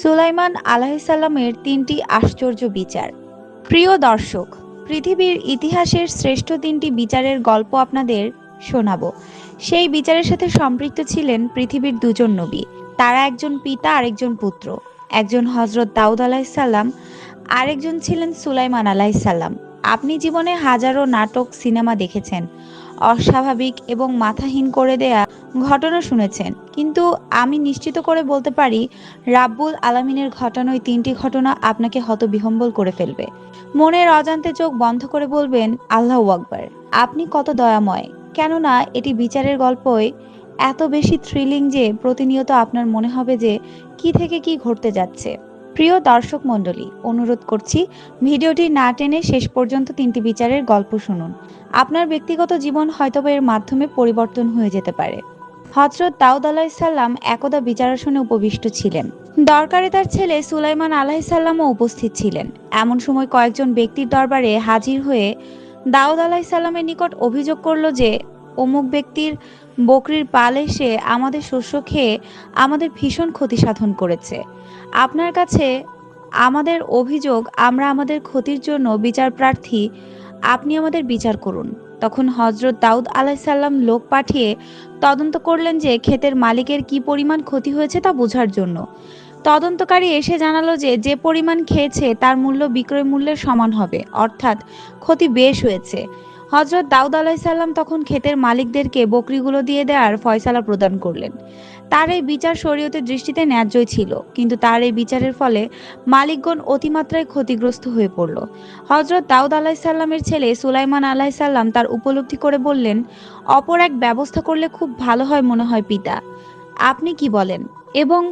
সুলাইমান আলাহিসাল্লামের তিনটি আশ্চর্য বিচার। প্রিয় দর্শক, পৃথিবীর ইতিহাসের শ্রেষ্ঠ তিনটি বিচারের গল্প আপনাদের শোনাবো। সেই বিচারের সাথে সম্পৃক্ত ছিলেন পৃথিবীর দুজন নবী। তারা একজন পিতা, আরেকজন পুত্র। একজন হজরত দাউদ আলাহিসাল্লাম আরেকজন ছিলেন সুলাইমান আলাহিসাল্লাম আপনি জীবনে হাজারো নাটক, সিনেমা দেখেছেন। অস্বাভাবিক এবং মাথাহীন করে দেয়া ঘটনা শুনেছেন। কিন্তু আমি নিশ্চিত করে বলতে পারি, রাব্বুল আলামিনের ঘটানো এই তিনটি ঘটনা আপনাকে হতবিহম্বল করে ফেলবে। মনের অজান্তে চোখ বন্ধ করে বলবেন, আল্লাহ আকবার, আপনি কত দয়াময়। কেননা এটি বিচারের গল্পই এত বেশি থ্রিলিং যে প্রতিনিয়ত আপনার মনে হবে যে, কি থেকে কি ঘটতে যাচ্ছে। প্রিয় দর্শক মণ্ডলী, অনুরোধ করছি, ভিডিওটি না টেনে শেষ পর্যন্ত তিনটি বিচারের গল্প শুনুন। আপনার ব্যক্তিগত জীবন হয়তো এর মাধ্যমে পরিবর্তন হয়ে যেতে পারে। হজরত দাউদ আলাহিসাল্লাম একদা বিচারাসনে উপবিষ্ট ছিলেন। দরকারে তার ছেলে সুলাইমান আলাহিসাল্লামও উপস্থিত ছিলেন। এমন সময় কয়েকজন ব্যক্তির দরবারে হাজির হয়ে দাউদ আলাহিসাল্লামের নিকট অভিযোগ করল যে, অমুক ব্যক্তির বকরির পাল এসে আমাদের শস্য খেয়ে আমাদের ভীষণ ক্ষতি সাধন করেছে। আপনার কাছে আমাদের অভিযোগ, আমরা আমাদের ক্ষতির জন্য বিচার প্রার্থী, আপনি আমাদের বিচার করুন। তখন হজরত দাউদ আলাইসাল্লাম লোক পাঠিয়ে তদন্ত করলেন যে ক্ষেতের মালিকের কি পরিমাণ ক্ষতি হয়েছে তা বোঝার জন্য। তদন্তকারী এসে জানালো যে যে পরিমাণ খেয়েছে তার মূল্য বিক্রয় মূল্যের সমান হবে, অর্থাৎ ক্ষতি বেশ হয়েছে। হজরত দাউদ আলাইসাল্লাম তখন ক্ষেতের মালিকদেরকে বকরিগুলো দিয়ে দেওয়ার ফয়সালা প্রদান করলেন। তার এই বিচার শরীয়তের দৃষ্টিতে ন্যায্যই ছিল, কিন্তু তার এই বিচারের ফলে মালিকগণ অতিমাত্রায় ক্ষতিগ্রস্ত হয়ে পড়ল। হজরত দাউদ আলাহিসাল্লামের ছেলে সুলাইমান আলাহিসাল্লাম তার উপলব্ধি করে বললেন, অপর এক ব্যবস্থা করলে খুব ভালো হয় মনে হয় পিতা। আপনি কি বলেন? এবং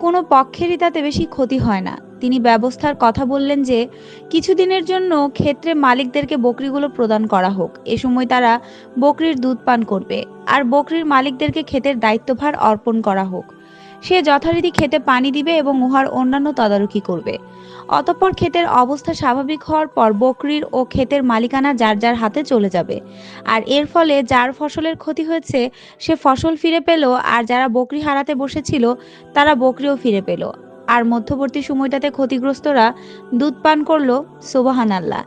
কোনো পক্ষেরই তাতে বেশি ক্ষতি হয় না। তিনি ব্যবস্থার কথা বললেন যে, কিছুদিনের জন্য ক্ষেত্রে মালিকদেরকে বকরিগুলো প্রদান করা হোক। এ সময় তারা বকরির দুধ পান করবে। আর বকরির মালিকদেরকে ক্ষেতের দায়িত্বভার অর্পণ করা হোক। সে যথারীতি খেতে পানি দিবে এবং উহার অন্যান্য তদারকি করবে। অতঃপর ক্ষেতের অবস্থা স্বাভাবিক হওয়ার পর বকরির ও ক্ষেতের মালিকানা যার যার হাতে চলে যাবে। আর এর ফলে যার ফসলের ক্ষতি হয়েছে, সে ফসল ফিরে পেল, আর যারা বকরি হারাতে বসেছিল, তারা বকরিও ফিরে পেল। আর মধ্যবর্তী সময়টাতে ক্ষতিগ্রস্তরা দুধ পান করল সোবাহান আল্লাহ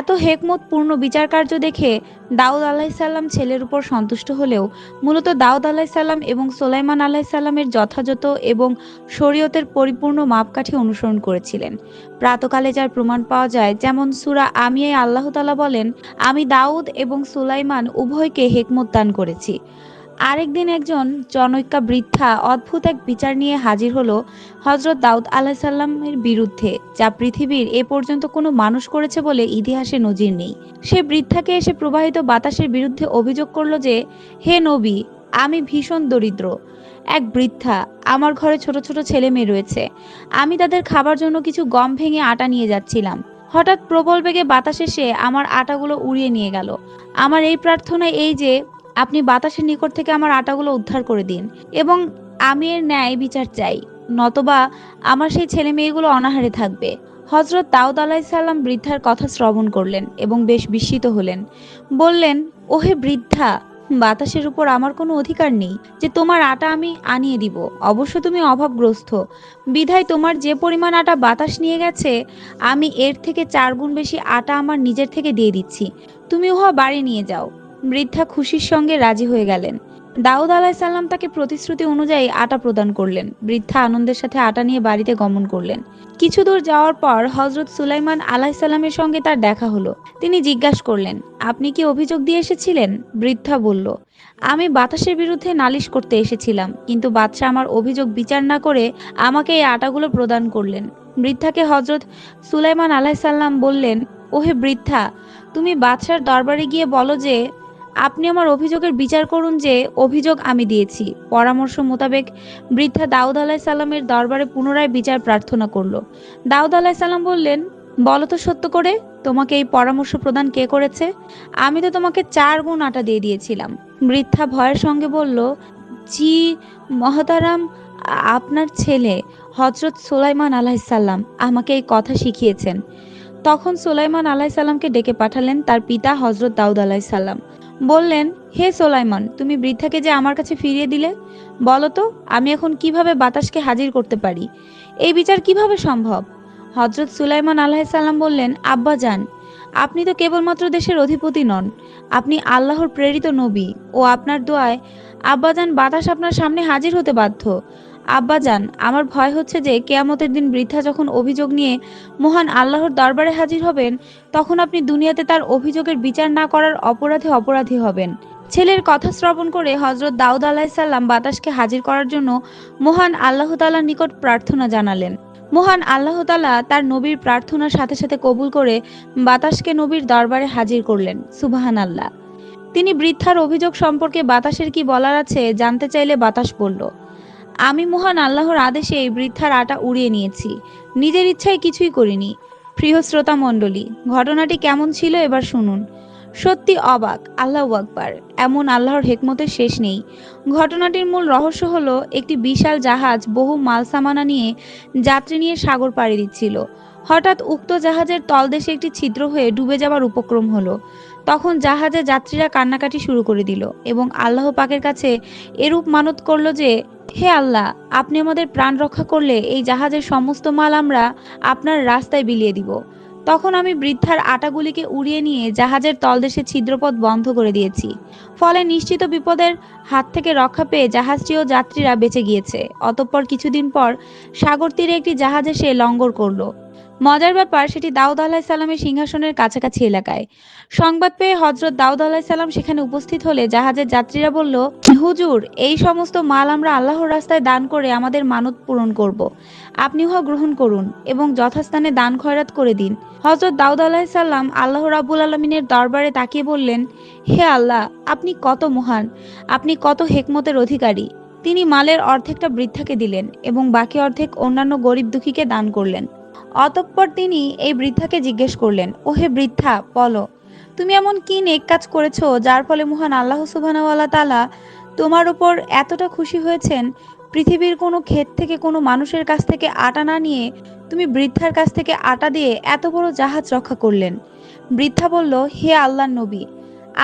এত হেকমতপূর্ণ বিচার কার্য দেখে দাউদ আলাহিসাল্লাম ছেলের উপর সন্তুষ্ট হলেও মূলত দাউদ আলাহিসাল্লাম এবং সোলাইমান আলাহিসাল্লামের যথাযথ এবং শরীয়তের পরিপূর্ণ মাপকাঠি অনুসরণ করেছিলেন। প্রাতকালে যার প্রমাণ পাওয়া যায়, যেমন সুরা আমিয়াই আল্লাহ তালা বলেন, আমি দাউদ এবং সুলাইমান উভয়কে হেকমত দান করেছি। আরেকদিন একজন জনৈকা বৃদ্ধা অদ্ভুত এক বিচার নিয়ে হাজির হলো হজরত দাউদ আলাহিসাল্লামের বিরুদ্ধে, যা পৃথিবীর এ পর্যন্ত কোনো মানুষ করেছে বলে ইতিহাসে নজির নেই। সে বৃদ্ধাকে এসে প্রবাহিত বাতাসের বিরুদ্ধে অভিযোগ করল যে, হে নবী, আমি ভীষণ দরিদ্র। এক বৃদ্ধা, আমার ঘরে ছোট ছোট ছেলে মেয়ে রয়েছে। আমি তাদের খাবার জন্য কিছু গম ভেঙে আটা নিয়ে যাচ্ছিলাম। হঠাৎ প্রবল বেগে বাতাস এসে আমার আটাগুলো উড়িয়ে নিয়ে গেল। আমার এই প্রার্থনা এই যে আপনি বাতাসের নিকট থেকে আমার আটাগুলো উদ্ধার করে দিন এবং আমি এর ন্যায় বিচার চাই, নতবা আমার সেই ছেলে মেয়েগুলো অনাহারে থাকবে। হজরত দাউদ আলাহিসাল্লাম বৃদ্ধার কথা শ্রবণ করলেন এবং বেশ বিস্মিত হলেন। বললেন, ওহে বৃদ্ধা, বাতাসের উপর আমার কোনো অধিকার নেই যে তোমার আটা আমি আনিয়ে দিব। অবশ্য তুমি অভাবগ্রস্ত। বিধায় তোমার যে পরিমাণ আটা বাতাস নিয়ে গেছে, আমি এর থেকে চার গুণ বেশি আটা আমার নিজের থেকে দিয়ে দিচ্ছি। তুমি উহা বাড়ি নিয়ে যাও। বৃদ্ধা খুশির সঙ্গে রাজি হয়ে গেলেন। দাউদ আলাহিসাল্লাম তাকে প্রতিশ্রুতি অনুযায়ী আটা প্রদান করলেন। বৃদ্ধা আনন্দের সাথে আটা নিয়ে বাড়িতে গমন করলেন। কিছু দূর যাওয়ার পর হজরত সুলাইমান আলাহিসাল্লামের সঙ্গে তার দেখা হলো। তিনি জিজ্ঞাসা করলেন, আপনি কি অভিযোগ দিয়ে এসেছিলেন? বৃদ্ধা বলল, আমি বাতাসের বিরুদ্ধে নালিশ করতে এসেছিলাম, কিন্তু বাদশাহ আমার অভিযোগ বিচার না করে আমাকে এই আটাগুলো প্রদান করলেন। বৃদ্ধাকে হজরত সুলাইমান আলাহিসাল্লাম বললেন, ওহে বৃদ্ধা, তুমি বাদশার দরবারে গিয়ে বলো যে আপনি আমার অভিযোগের বিচার করুন যে অভিযোগ আমি দিয়েছি। পরামর্শ মোতাবেক বৃদ্ধা দাউদ আলাহ সাল্লামের দরবারে পুনরায় বিচার প্রার্থনা করল। দাউদ আলাহ সাল্লাম বললেন, বলো তো সত্য করে, তোমাকে এই পরামর্শ প্রদান কে করেছে? আমি তো তোমাকে চার গুণ আটা দিয়ে দিয়েছিলাম। বৃদ্ধা ভয়ের সঙ্গে বলল, জি, মহতারাম, আপনার ছেলে হজরত সোলাইমান আলাহিসাল্লাম আমাকে এই কথা শিখিয়েছেন। তখন সোলাইমান আলাহিসাল্লামকে ডেকে পাঠালেন তার পিতা হজরত দাউদ আলাহিসাল্লাম বললেন, হে সোলাইমান, তুমি বৃদ্ধাকে যে আমার কাছে ফিরিয়ে দিলে? বলো তো, আমি এখন কীভাবে বাতাসকে হাজির করতে পারি? এই বিচার কীভাবে সম্ভব? হজরত সুলাইমান আলাহিসাল্লাম বললেন, আব্বা যান, আপনি তো কেবলমাত্র দেশের অধিপতি নন, আপনি আল্লাহর প্রেরিত নবী। ও আপনার দোয়ায় আব্বাজান বাতাস আপনার সামনে হাজির হতে বাধ্য। আব্বাজান, আমার ভয় হচ্ছে যে কেয়ামতের দিন বৃদ্ধা যখন অভিযোগ নিয়ে মহান আল্লাহর দরবারে হাজির হবেন, তখন আপনি দুনিয়াতে তার অভিযোগের বিচার না করার অপরাধে অপরাধী হবেন। ছেলের কথা শ্রবণ করে হজরত দাউদ আলাহিসাল্লাম বাতাসকে হাজির করার জন্য মহান আল্লাহ তালার নিকট প্রার্থনা জানালেন। মহান আল্লাহ তালা তার নবীর প্রার্থনার সাথে সাথে কবুল করে বাতাসকে নবীর দরবারে হাজির করলেন। সুবাহান আল্লাহ তিনি বৃদ্ধার অভিযোগ সম্পর্কে বাতাসের কি বলার আছে জানতে চাইলে বাতাস বলল। আমি মহান আল্লাহর আদেশে এই বৃদ্ধার আটা উড়িয়ে নিয়েছি। নিজের ইচ্ছায় কিছুই করিনি। প্রিয় শ্রোতা মণ্ডলী, ঘটনাটি কেমন ছিল এবার শুনুন। সত্যি অবাক, আল্লাহ আকবার, এমন আল্লাহর হেকমতের শেষ নেই। ঘটনাটির মূল রহস্য হলো একটি বিশাল জাহাজ বহু মাল সামানা নিয়ে যাত্রী নিয়ে সাগর পাড়ি দিচ্ছিল। হঠাৎ উক্ত জাহাজের তলদেশে একটি ছিদ্র হয়ে ডুবে যাওয়ার উপক্রম হলো। তখন জাহাজে যাত্রীরা কান্নাকাটি শুরু করে দিল এবং আল্লাহ পাকের কাছে এরূপ মানত করল যে, হে আল্লাহ, আপনি আমাদের প্রাণ রক্ষা করলে এই জাহাজের সমস্ত মাল আমরা আপনার রাস্তায় বিলিয়ে দিব। তখন আমি বৃদ্ধার আটাগুলিকে উড়িয়ে নিয়ে জাহাজের তলদেশে ছিদ্রপথ বন্ধ করে দিয়েছি। ফলে নিশ্চিত বিপদের হাত থেকে রক্ষা পেয়ে জাহাজটি ও যাত্রীরা বেঁচে গিয়েছে। অতঃপর কিছুদিন পর সাগর তীরে একটি জাহাজ এসে লঙ্গর করল। মজার ব্যাপার, সেটি দাউদ আলাহিসাল্লামের সিংহাসনের কাছাকাছি এলাকায়। সংবাদ পেয়ে হজরত দাউদ আলাহিসাল্লাম সেখানে উপস্থিত হলে জাহাজের যাত্রীরা বলল, হুজুর, এই সমস্ত মাল আমরা আল্লাহর রাস্তায় দান করে আমাদের মানত পূরণ করব। আপনি উহা গ্রহণ করুন এবং যথাস্থানে দান খয়রাত করে দিন। হজরত দাউদ আলাহিসাল্লাম আল্লাহ রাবুল আলমিনের দরবারে তাকিয়ে বললেন, হে আল্লাহ, আপনি কত মহান, আপনি কত হেকমতের অধিকারী। তিনি মালের অর্ধেকটা বৃদ্ধাকে দিলেন এবং বাকি অর্ধেক অন্যান্য গরিব দুঃখীকে দান করলেন। অতঃপর তিনি এই বৃদ্ধাকে জিজ্ঞেস করলেন ও হে বৃদ্ধা, বলো, তুমি এমন কি নেক কাজ করেছ যার ফলে মহান আল্লাহ সুবহানাহু তাআলা তোমার উপর এতটা খুশি হয়েছেন? পৃথিবীর কোনো ক্ষেত থেকে কোনো মানুষের কাছ থেকে আটা না নিয়ে তুমি বৃদ্ধার কাছ থেকে আটা দিয়ে এত বড় জাহাজ রক্ষা করলেন? বৃদ্ধা বলল, হে আল্লাহর নবী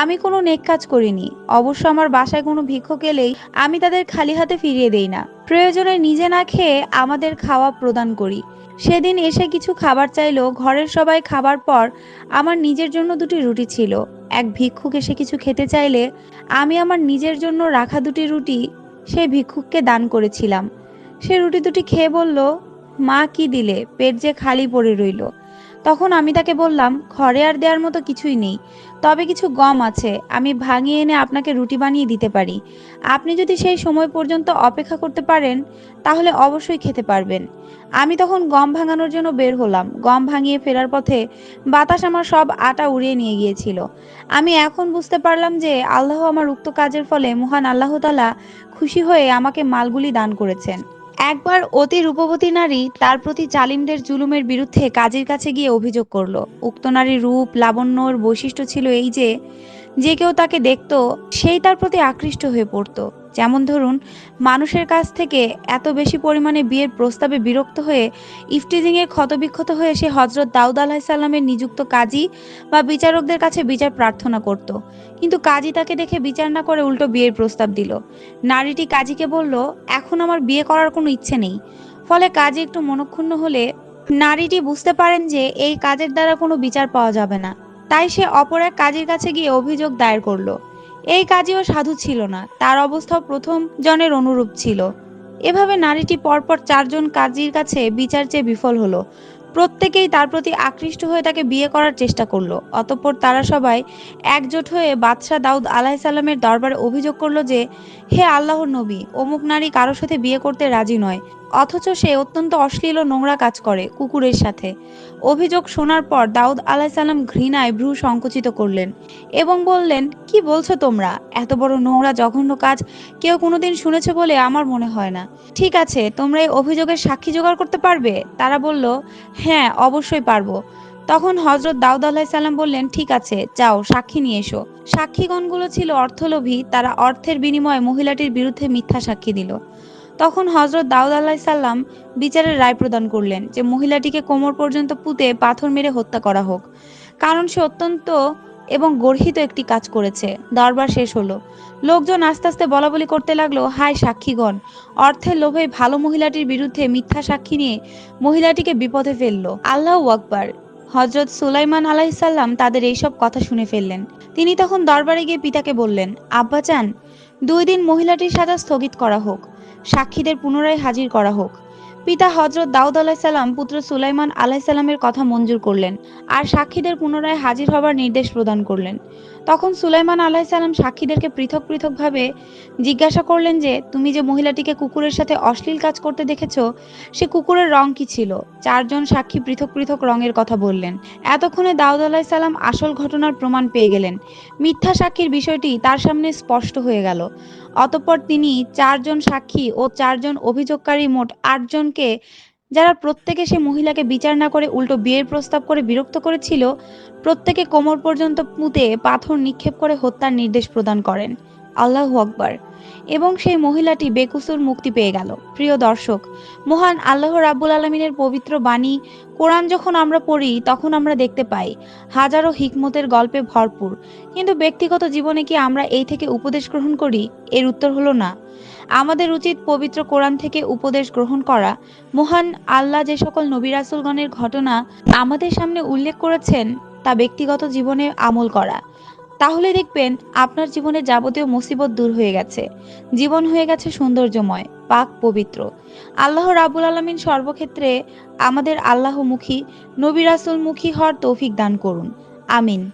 আমি কোনো নেক কাজ করিনি। অবশ্য আমার বাসায় কোনো ভিক্ষুক এলেই আমি তাদের খালি হাতে ফিরিয়ে দেই না। প্রয়োজনে নিজে না খেয়ে আমাদের খাওয়া প্রদান করি। সেদিন এসে কিছু খাবার চাইলো ঘরের সবাই খাবার পর আমার নিজের জন্য দুটি রুটি ছিল। এক ভিক্ষুক এসে কিছু খেতে চাইলে আমি আমার নিজের জন্য রাখা দুটি রুটি সেই ভিক্ষুককে দান করেছিলাম। সে রুটি দুটি খেয়ে বলল, মা কি দিলে? পেট যে খালি পড়ে রইল। তখন আমি তাকে বললাম, ঘরে আর দেওয়ার মতো কিছুই নেই। তবে কিছু গম আছে, আমি ভাঙিয়ে এনে আপনাকে রুটি বানিয়ে দিতে পারি। আপনি যদি সেই সময় পর্যন্ত অপেক্ষা করতে পারেন, তাহলে অবশ্যই খেতে পারবেন। আমি তখন গম ভাঙানোর জন্য বের হলাম। গম ভাঙিয়ে ফেরার পথে বাতাস আমার সব আটা উড়িয়ে নিয়ে গিয়েছিল। আমি এখন বুঝতে পারলাম যে আল্লাহ আমার উক্ত কাজের ফলে মহান আল্লাহ তালা খুশি হয়ে আমাকে মালগুলি দান করেছেন। একবার অতি রূপবতী নারী তার প্রতি জালিমদের জুলুমের বিরুদ্ধে কাজীর কাছে গিয়ে অভিযোগ করল। উক্ত নারীর রূপ, লাবণ্যর বৈশিষ্ট্য ছিল এই যে যে কেউ তাকে দেখত, সেই তার প্রতি আকৃষ্ট হয়ে পড়তো। যেমন ধরুন, মানুষের কাছ থেকে এত বেশি পরিমাণে বিয়ের প্রস্তাবে বিরক্ত হয়ে, ইফটিজিংয়ে ক্ষতবিক্ষত হয়ে সে হজরত দাউদ আলাহিসাল্লামের নিযুক্ত কাজী বা বিচারকদের কাছে বিচার প্রার্থনা করত। কিন্তু কাজী তাকে দেখে বিচার না করে উল্টো বিয়ের প্রস্তাব দিল। নারীটি কাজীকে বলল, এখন আমার বিয়ে করার কোনো ইচ্ছে নেই। ফলে কাজী একটু মনক্ষুণ্ণ হলে, নারীটি বুঝতে পারেন যে এই কাজের দ্বারা কোনো বিচার পাওয়া যাবে না। তাই সে অপর এক কাজীর কাছে গিয়ে অভিযোগ দায়ের করল। এই কাজেও সাধু ছিল না, তার অবস্থাও প্রথম জনের অনুরূপ ছিল। এভাবে নারীটি পরপর চারজন কাজীর কাছে বিচার চেয়ে বিফল হলো। প্রত্যেকেই তার প্রতি আকৃষ্ট হয়ে তাকে বিয়ে করার চেষ্টা করল। অতঃপর তারা সবাই একজোট হয়ে বাদশাহ দাউদ আলাহিসাল্লামের দরবারে অভিযোগ করল যে, হে আল্লাহর নবী, অমুক নারী কারোর সাথে বিয়ে করতে রাজি নয়। অথচ সে অত্যন্ত অশ্লীল ও নোংরা কাজ করে কুকুরের সাথে। অভিযোগ শোনার পর দাউদ আলাহিসাল্লাম ঘৃণায় ভ্রু সংকুচিত করলেন এবং বললেন, কি বলছো তোমরা? এত বড় নোংরা, জঘন্য কাজ কেউ কোনোদিন শুনেছে বলে আমার মনে হয় না। ঠিক আছে, তোমরা এই অভিযোগের সাক্ষী জোগাড় করতে পারবে? তারা বলল হ্যাঁ অবশ্যই পারব। তখন হজরত দাউদ আলাহিসাল্লাম বললেন, ঠিক আছে, যাও, সাক্ষী নিয়ে এসো। সাক্ষীগণগুলো ছিল অর্থলোভী, তারা অর্থের বিনিময়ে মহিলাটির বিরুদ্ধে মিথ্যা সাক্ষী দিল। তখন হজরত দাউদ আলাহিসাল্লাম বিচারের রায় প্রদান করলেন যে মহিলাটিকে কোমর পর্যন্ত পুঁতে পাথর মেরে হত্যা করা হোক। কারণ সে অত্যন্ত এবং গর্হিত একটি কাজ করেছে। দরবার শেষ হলো। লোকজন আস্তে আস্তে বলা বলি করতে লাগল, হায় সাক্ষীগণ! অর্থের লোভে ভালো মহিলাটির বিরুদ্ধে মিথ্যা সাক্ষী নিয়ে মহিলাটিকে বিপদে ফেলল। আল্লাহ আকবার! হজরত সুলাইমান আলাইসাল্লাম তাদের এইসব কথা শুনে ফেললেন। তিনি তখন দরবারে গিয়ে পিতাকে বললেন আব্বা চান দুই দিন মহিলাটির সাজা স্থগিত করা হোক। সাক্ষীদের পুনরায় হাজির করা হোক। পিতা হজরত দাউদ আলাহিসাল্লাম পুত্র সুলাইমান আলাহিসাল্লামের কথা মঞ্জুর করলেন আর সাক্ষীদের পুনরায় হাজির হবার নির্দেশ প্রদান করলেন। তখন সুলাইমান আলাহিসাল্লাম সাক্ষীদেরকে পৃথক পৃথকভাবে জিজ্ঞাসা করলেন যে, তুমি যে মহিলাটিকে কুকুরের সাথে অশ্লীল কাজ করতে দেখেছ, সে কুকুরের রং কি ছিল? চারজন সাক্ষী পৃথক পৃথক রঙের কথা বললেন। এতক্ষণে দাউদ আলাহিসাল্লাম আসল ঘটনার প্রমাণ পেয়ে গেলেন। মিথ্যা সাক্ষীর বিষয়টি তার সামনে স্পষ্ট হয়ে গেল। অতঃপর তিনি চারজন সাক্ষী ও চারজন অভিযোগকারী মোট আটজনকে যারা প্রত্যেকে সে মহিলাকে বিচার না করে উল্টো বিয়ের প্রস্তাব করে বিরক্ত করেছিল, প্রত্যেকে কোমর পর্যন্ত পুঁতে পাথর নিক্ষেপ করে হত্যার নির্দেশ প্রদান করেন। আল্লাহ আকবার। এবং সেই মহিলাটি বেকুসুর মুক্তি পেয়ে গেল। প্রিয় দর্শক, মহান আল্লাহ রাব্বুল আলমিনের পবিত্র বাণী, কোরআন যখন আমরা পড়ি, তখন আমরা দেখতে পাই হাজারো হিকমতের গল্পে ভরপুর। কিন্তু ব্যক্তিগত জীবনে কি আমরা এই থেকে উপদেশ গ্রহণ করি? এর উত্তর হলো না। আমাদের উচিত পবিত্র কোরআন থেকে উপদেশ গ্রহণ করা। মহান আল্লাহ যে সকল নবী রাসুলগণের ঘটনা আমাদের সামনে উল্লেখ করেছেন, তা ব্যক্তিগত জীবনে আমল করা। তাহলে দেখবেন আপনার জীবনে যাবতীয় মুসিবত দূর হয়ে গেছে। জীবন হয়ে গেছে সৌন্দর্যময়, পাক পবিত্র। আল্লাহ রাবুল আলমিন সর্বক্ষেত্রে আমাদের আল্লাহমুখী, নবী রাসুলমুখী হওয়ার তৌফিক দান করুন। আমিন।